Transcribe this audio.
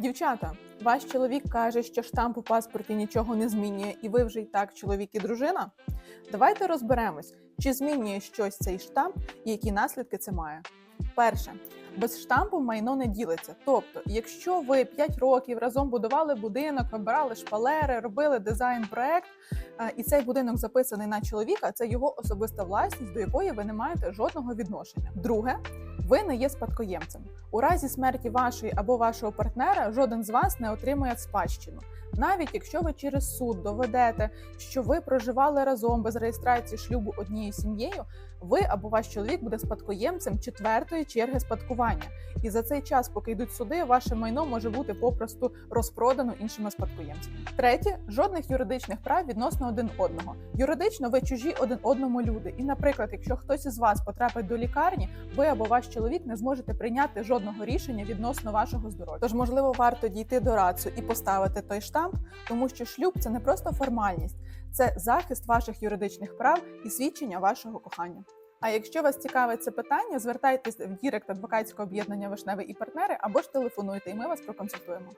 Дівчата, ваш чоловік каже, що штамп у паспорті нічого не змінює, і ви вже й так чоловік і дружина. Давайте розберемось, чи змінює щось цей штамп і які наслідки це має. Перше, без штампу майно не ділиться. Тобто, якщо ви 5 років разом будували будинок, вибирали шпалери, робили дизайн-проект, е, і цей будинок записаний на чоловіка, це його особиста власність, до якої ви не маєте жодного відношення. Друге, ви не є спадкоємцем. У разі смерті вашої або вашого партнера жоден з вас не отримує спадщину. Навіть якщо ви через суд доведете, що ви проживали разом без реєстрації шлюбу однією сім'єю, ви або ваш чоловік буде спадкоємцем четвертої черги спадкування. І за цей час, поки йдуть суди, ваше майно може бути попросту розпродано іншими спадкоємцями. Третє жодних юридичних прав відносно один одного. Юридично ви чужі один одному люди. І, наприклад, якщо хтось із вас потрапить до лікарні, ви або ваш чоловік не зможете прийняти жодного рішення відносно вашого здоров'я. Тож, можливо, варто дійти до рацу і поставити той штамп, тому що шлюб це не просто формальність, це захист ваших юридичних прав і свідчення вашого кохання. А якщо вас цікавить це питання, звертайтесь в Дірект адвокатського об'єднання Вишневий і партнери або ж телефонуйте, і ми вас проконсультуємо.